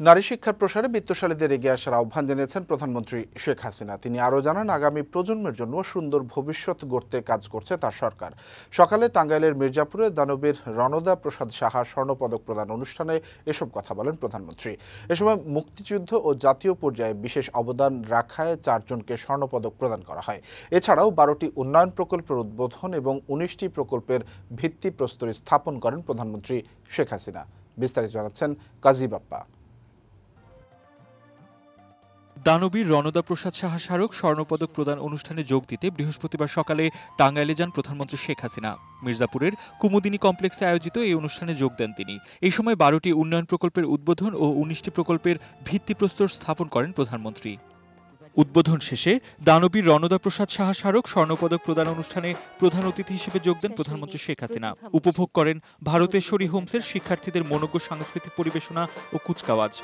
নারী শিক্ষার প্রসারে বিত্তশালীদের এগিয়ে আসার আহ্বান জানিয়েছেন প্রধানমন্ত্রী শেখ হাসিনা। তিনি আরও জানান, আগামী প্রজন্মের জন্য সুন্দর ভবিষ্যৎ গড়তে কাজ করছে তার সরকার। সকালে টাঙ্গাইলের মির্জাপুরে দানবীর রণদা প্রসাদ সাহা স্বর্ণপদক প্রদান অনুষ্ঠানে এসব কথা বলেন প্রধানমন্ত্রী। এ সময় মুক্তিযুদ্ধ ও জাতীয় পর্যায়ে বিশেষ অবদান রাখায় চারজনকে স্বর্ণপদক প্রদান করা হয়। এছাড়াও বারোটি উন্নয়ন প্রকল্পের উদ্বোধন এবং উনিশটি প্রকল্পের ভিত্তিপ্রস্তর স্থাপন করেন প্রধানমন্ত্রী শেখ হাসিনা। বিস্তারিত জানাচ্ছেন কাজী বাপ্পা। দানবীর রণদা প্রসাদ সাহা স্মারক স্বর্ণপদক প্রদান অনুষ্ঠানে যোগ দিতে বৃহস্পতিবার সকালে টাঙ্গাইলে যান প্রধানমন্ত্রী শেখ হাসিনা। মির্জাপুরের কুমুদিনী কমপ্লেক্সে আয়োজিত এই অনুষ্ঠানে যোগ দেন তিনি। এই সময় বারোটি উন্নয়ন প্রকল্পের উদ্বোধন ও উনিশটি প্রকল্পের ভিত্তিপ্রস্তর স্থাপন করেন প্রধানমন্ত্রী। উদ্বোধন শেষে দানবীর রণদা প্রসাদ সাহা স্মারক স্বর্ণপদক প্রদান অনুষ্ঠানে প্রধান অতিথি হিসেবে যোগ দেন প্রধানমন্ত্রী শেখ হাসিনা। উপভোগ করেন ভারতেশ্বরী হোমসের শিক্ষার্থীদের মনোজ্ঞ সাংস্কৃতিক পরিবেশনা ও কুচকাওয়াজ।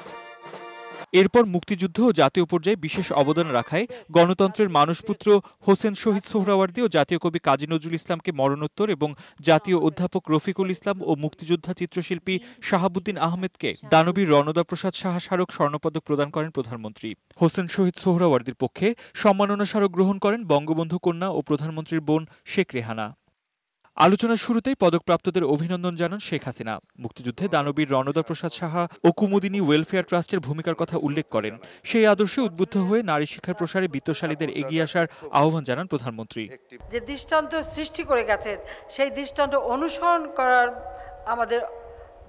এরপর মুক্তিযুদ্ধ ও জাতীয় পর্যায়ে বিশেষ অবদান রাখায় গণতন্ত্রের মানসপুত্র হোসেন শহীদ সোহরাওয়ার্দী ও জাতীয় কবি কাজী নজরুল ইসলামকে মরণোত্তর এবং জাতীয় অধ্যাপক রফিকুল ইসলাম ও মুক্তিযোদ্ধা চিত্রশিল্পী শাহাবুদ্দিন আহমেদকে দানবীর রণদা প্রসাদ সাহা স্মারক স্বর্ণপদক প্রদান করেন প্রধানমন্ত্রী। হোসেন শহীদ সোহরাওয়ার্দীর পক্ষে সম্মাননা স্মারক গ্রহণ করেন বঙ্গবন্ধু কন্যা ও প্রধানমন্ত্রীর বোন শেখ রেহানা। আলোচনার শুরুতেই পদকপ্রাপ্তদের অভিনন্দন জানান শেখ হাসিনা। মুক্তিযুদ্ধে দানবীর রণদা প্রসাদ সাহা ও কুমুদিনী ওয়েলফেয়ার ট্রাস্টের ভূমিকার কথা উল্লেখ করেন। সেই আদর্শে উদ্বুদ্ধ হয়ে নারী শিক্ষার প্রসারে বিত্তশালীদের এগিয়ে আসার আহ্বান জানান প্রধানমন্ত্রী। যে দৃষ্টান্ত সৃষ্টি করে গেছেন, সেই দৃষ্টান্ত অনুসরণ করার আমাদের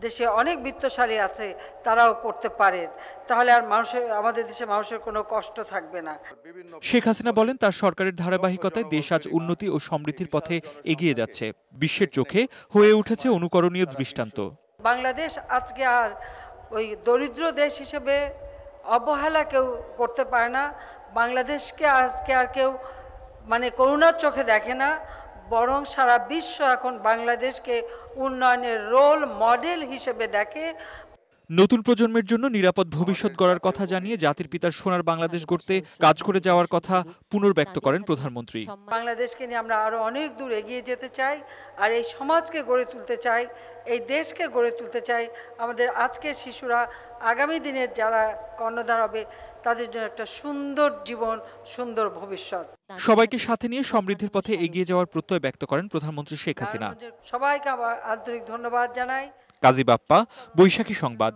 দেশে অনেক বিত্তশালী আছে তারাও করতে পারেন। তাহলে আর মানুষের আমাদের দেশে মানুষের কোনো কষ্ট থাকবে না। শেখ হাসিনা বলেন তার সরকারের ধারাবাহিকতায় দেশ আজ উন্নতি ও সমৃদ্ধির পথে এগিয়ে যাচ্ছে। বিশ্বের চোখে হয়ে উঠেছে অনুকরণীয় দৃষ্টান্ত। বাংলাদেশ আজকে আর ওই দরিদ্র দেশ হিসেবে অবহেলা কেউ করতে পারে না। বাংলাদেশকে আজকে আর কেউ মানে করুণার চোখে দেখে না। বরং সারা বিশ্ব এখন বাংলাদেশকে উন্নয়নের রোল মডেল হিসেবে দেখে। নতুন প্রজন্মের জন্য নিরাপদ ভবিষ্যৎ গড়ার কথা জানিয়ে জাতির পিতার সোনার বাংলাদেশ গড়তে কাজ করে যাওয়ার কথা পুনর্ব্যক্ত করেন প্রধানমন্ত্রী। বাংলাদেশকে নিয়ে আমরা আরও অনেক দূর এগিয়ে যেতে চাই আর এই সমাজকে গড়ে তুলতে চাই এই দেশকে গড়ে তুলতে চাই। আমাদের আজকের শিশুরা আগামী দিনের যারা কর্ণধার হবে তাদের জন্য একটা সুন্দর জীবন সুন্দর ভবিষ্যৎ। সবাইকে সাথে নিয়ে সমৃদ্ধির পথে এগিয়ে যাওয়ার প্রত্যয় ব্যক্ত করেন প্রধানমন্ত্রী শেখ হাসিনা। সবাইকে আমার আন্তরিক ধন্যবাদ জানাই। কাজী বাপ্পা বৈশাখী সংবাদ।